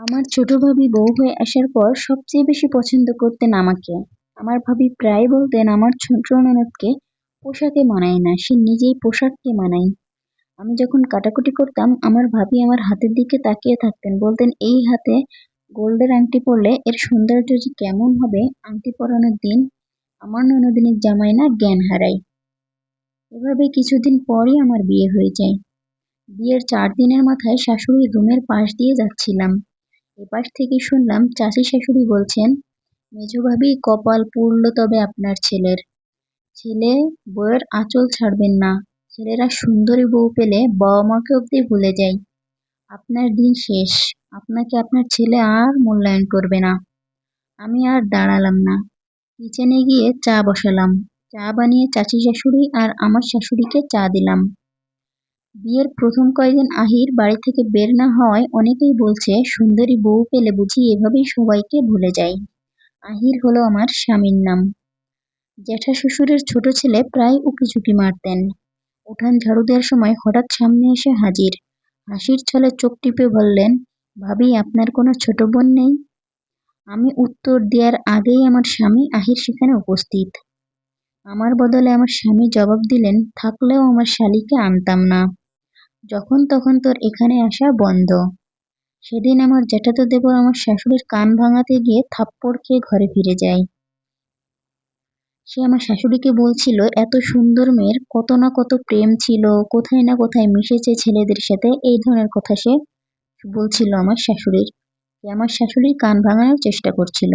আমার ছোট ভাবি বউ হয়ে আসার পর সবচেয়ে বেশি পছন্দ করতেন আমাকে। আমার ভাবি প্রায় বলতেন, আমার ছোট ননদকে পোশাকে মানায় না, সে নিজেই পোশাককে মানায়। আমি যখন কাটাকুটি করতাম, আমার ভাবি আমার হাতের দিকে তাকিয়ে থাকতেন, বলতেন, এই হাতে গোল্ডের আংটি পরলে এর সৌন্দর্য যে কেমন হবে, আংটি পরানোর দিন আমার ননদিনীর জামাই না জ্ঞান হারায়। এভাবে কিছুদিন পরই আমার বিয়ে হয়ে যায়। বিয়ের চার দিনের মাথায় শাশুড়ির রুমের পাশ দিয়ে যাচ্ছিলাম। এপাশ থেকে শুনলাম চাচি শাশুড়ি বলছেন, মেজো ভাবি, কপাল পুড়ল তবে আপনার ছেলের। ছেলে বউয়ের আঁচল ছাড়বেন না। ছেলেরা সুন্দরী বউ পেলে বাবা মাকে অব্দি ভুলে যায় আপনার দিন শেষ। আপনাকে আপনার ছেলে আর মূল্যায়ন করবে না। আমি আর দাঁড়ালাম না। কিচেনে গিয়ে চা বসালাম। চা বানিয়ে চাচি শাশুড়ি আর আমার শাশুড়িকে চা দিলাম। বিয়ের প্রথম কয়েকদিন আহির বাড়ি থেকে বের না হওয়ায় অনেকেই বলছে, সুন্দরী বউ পেলে বুঝি এভাবেই সবাইকে ভুলে যায়। আহির হলো আমার স্বামীর নাম। জ্যাঠা শ্বশুরের ছোট ছেলে প্রায় উকিঝুঁকি মারতেন। উঠান ঝাড়ু দেওয়ার সময় হঠাৎ সামনে এসে হাজির। হাসির ছলে চোখ টিপে বললেন, ভাবি, আপনার কোনো ছোট বোন নেই? আমি উত্তর দেওয়ার আগেই আমার স্বামী আহির সেখানে উপস্থিত। আমার বদলে আমার স্বামী জবাব দিলেন, থাকলেও আমার শালিকে আনতাম না। যখন তখন তোর এখানে আসা বন্ধ। সেদিন আমার জ্যাঠাতো দেবর আমার শাশুড়ির কান ভাঙাতে গিয়ে থাপ্পড় খেয়ে ঘরে ফিরে যায়। সে আমার শাশুড়িকে বলছিল, এত সুন্দর মেয়ের কত না কত প্রেম ছিল, কোথায় না কোথায় মিশেছে ছেলেদের সাথে? এই ধরনের কথা সে বলছিল আমার শাশুড়ির। যে আমার শাশুড়ির কান ভাঙানোর চেষ্টা করছিল।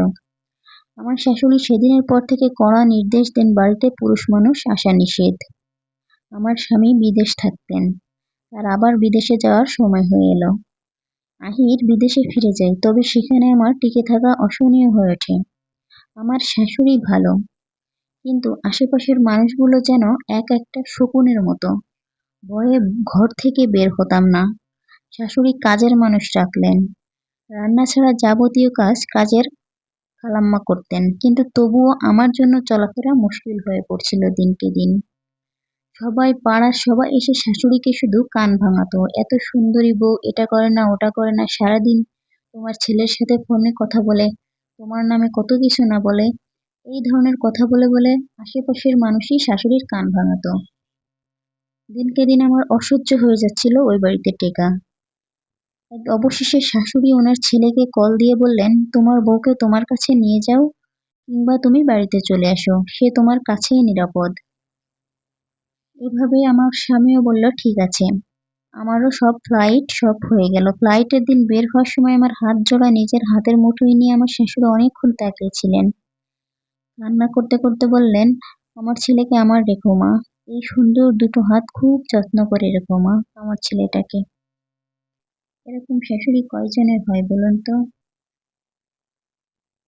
আমার শাশুড়ি সেদিনের পর থেকে কড়া নির্দেশ দেন বাড়িতে পুরুষ মানুষ আসা নিষেধ। আমার স্বামী বিদেশ থাকতেন। তার আবার বিদেশে যাওয়ার সময় হয়ে এলো। আহির বিদেশে ফিরে যায়, তবে সেখানে আমার টিকে থাকা অসহনীয় হয়ে ওঠে। আমার শাশুড়ি ভালো, কিন্তু আশেপাশের মানুষগুলো যেন এক একটা শকুনের মতো। ভয়ে ঘর থেকে বের হতাম না। শাশুড়ি কাজের মানুষ রাখলেন। রান্না ছাড়া যাবতীয় কাজ কাজের খালাম্মা করতেন, কিন্তু তবুও আমার জন্য চলাফেরা মুশকিল হয়ে পড়ছিল দিনকে দিন। সবাই পাড়ার সবাই এসে শাশুড়িকে শুধু কান ভাঙাতো। এত সুন্দরী বউ, এটা করে না, ওটা করে না। সারাদিন তোমার ছেলের সাথে ফোনে কথা বলে, তোমার নামে কত কিছু না বলে। এই ধরনের কথা বলে বলে আশেপাশের মানুষই শাশুড়ির কান ভাঙাতো। দিনকে দিন আমার অসহ্য হয়ে যাচ্ছিল ওই বাড়িতে টেকা। অবশেষে শাশুড়ি ওনার ছেলেকে কল দিয়ে বললেন, তোমার বউকে তোমার কাছে নিয়ে যাও কিংবা তুমি বাড়িতে চলে আসো। সে তোমার কাছেই নিরাপদ। এভাবে আমার স্বামীও বলল, ঠিক আছে। আমারও সব ফ্লাইট সব হয়ে গেল। ফ্লাইটের দিন বের হওয়ার সময় আমার হাত জোড়া নিজের হাতের মুঠোয় নিয়ে আমার শাশুড়ি অনেকক্ষণ তাকিয়েছিলেন। রান্না করতে করতে বললেন, আমার ছেলেকে আমার রেখো মা। এই সুন্দর দুটো হাত খুব যত্ন করে রেখো মা, আমার ছেলেটাকে। এরকম শাশুড়ি কয়জনের হয় বলুন তো?